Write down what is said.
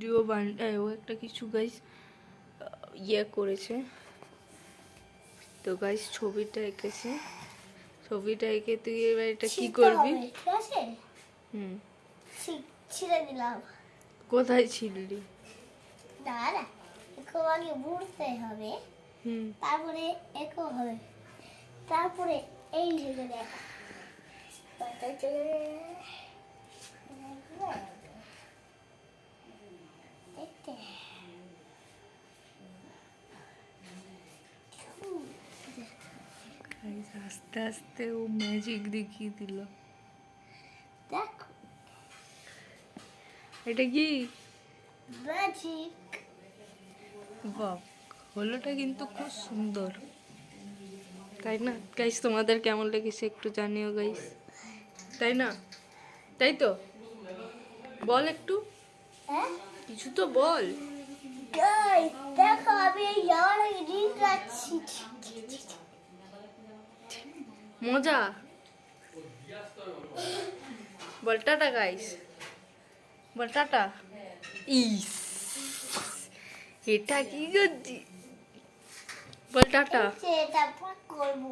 Video বান ও একটা কিছু guys ইয়ে করেছে। তো গাইস ছবিটা এঁকেছে। ছবিটা এঁকে তুই এবার এটা কি করবি? হুম। ছিঁড়ে দিলাম। কোথায় ছিললি দাঁড়া একটু আগে বুড়তে হবে। হুম। তারপরে একো হবে। তারপরে এই ঢেকে দেখা। আস্তে আস্তে ও ম্যাজিক দেখিয়ে দিল। দেখো। এটা কি? ম্যাজিক হলোটা কিন্তু খুব সুন্দর। তাই না? গাইস তোমাদের কেমন লেগেছে একটু জানিও গাইস তাই না? তাই তো? বল একটু। হ্যাঁ? কিছু তো বল। দেখো মজা। বল টাটা গাইস বল টাটা। ইস এটা কি করছি বল টাটা। পর করব।